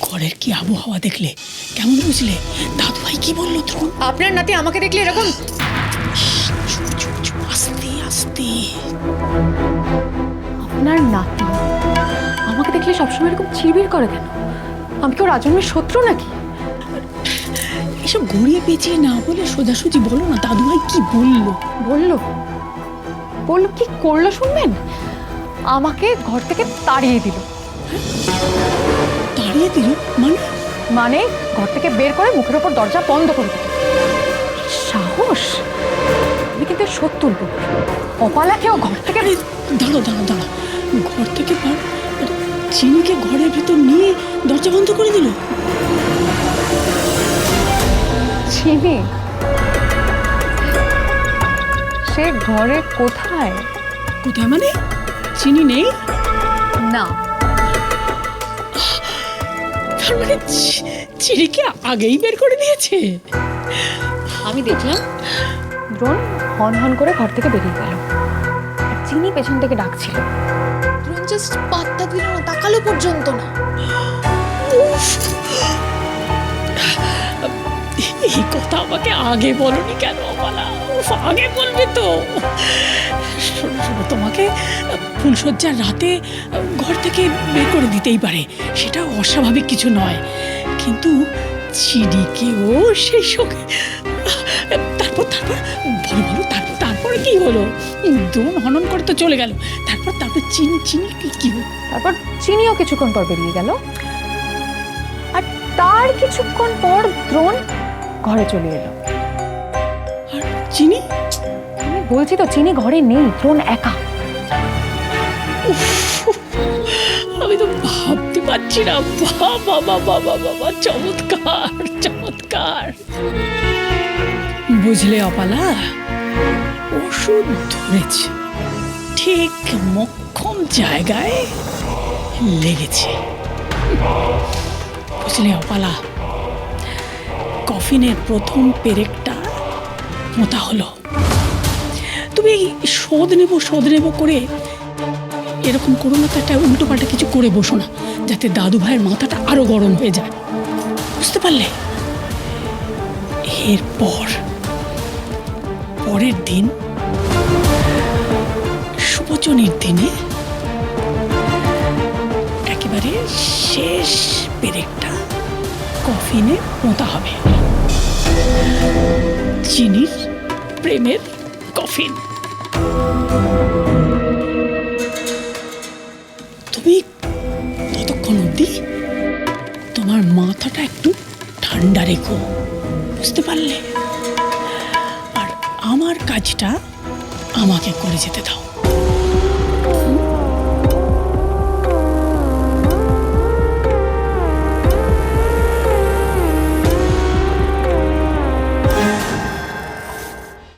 ঘরের কি আবহাওয়া দেখলে? কেমন বুঝলে? দাদু ভাই কি বলল তখন? আপনার নাতি আমাকে দেখলে এরকম? আস্তে আস্তে। আপনার নাতি আমাকে দেখলে সবসময় এরকম চিরবির করে কেন? আমি কেউ রাজন্মের শত্রু নাকি? এসব ঘুরিয়ে পেঁচিয়ে না বলে সোজাসুজি বলো না দাদু ভাই কি বলল? বলল। বলল কি করল শুনবেন? আমাকে ঘর থেকে তাড়িয়ে দিল। তাড়িয়ে দিল? মানে? মানে ঘর থেকে বের করে মুখের ওপর দরজা বন্ধ করে দিল। সাহস? আমি কিন্তু শোধ তুলবো। অপালাকেও ঘর থেকে দাঁড়ো দাঁড়ো দাঁড়ো ঘর থেকে আরে, চিনিকে ঘরের ভিতর নিয়ে দরজা বন্ধ করে দিল? চিনি সে ঘরে কোথায়? কোথায় মানে? চিনি নেই? না। তার মানে চি- আগেই বের করে দিয়েছে। আমি দেখলাম দ্রোণ হন হন করে ঘর থেকে বেরিয়ে গেল। আর চিনি পেছন থেকে ডাকছিল। দ্রোণ জাস্ট পাত্তা দিল না তাকালো পর্যন্ত না। এই কথা আমাকে আগে বলনি কেন, বলা? আগে বলবে তো। শোনো শোনো, তোমাকে ফুলসজ্জার রাতে ঘর থেকে বের করে দিতেই পারে। সেটা অস্বাভাবিক কিছু নয়। কিন্তু চিনিকেও সেই সঙ্গে তারপর তারপর, বলো বলো তারপর তারপরে কি হলো? দ্রোণ হনন করে তো চলে গেল। তারপর তারপর চিনি চিনি, কি- কি তারপর চিনিও কিছুক্ষণ পর বেরিয়ে গেল। আর তার কিছুক্ষণ পর দ্রোণ ঘরে চলে এলো। আর চিনি? আমি বলছি তো চিনি ঘরে নেই দ্রোণ একা। আমি তো ভাবতে পারছি না বাবা বাবা বাবা বাবা চমৎকার চমৎকার। বুঝলে অপালা? ওষুধ ধরেছে ঠিক মক্ষম জায়গায় লেগেছে। বুঝলে অপালা? কফিনের প্রথম পেরেকটা মোতা হলো। তুমি শোধ নেব শোধ নেব করে এরকম করো না তো একটা উল্টো পাল্টা কিছু করে বসো না, যাতে দাদু ভাইয়ের মাথাটা আরও গরম হয়ে যায়। বুঝতে পারলে? এরপর, পরের দিন সুবচনের দিনে একেবারে শেষ পেরেকটা কফিনে পোঁতা হবে। চিনির প্রেমের কফিন। তুমি ততক্ষণ অবধি তোমার মাথাটা একটু ঠান্ডা রেখো, বুঝতে পারলে? আর আমার কাজটা আমাকে করে যেতে দাও।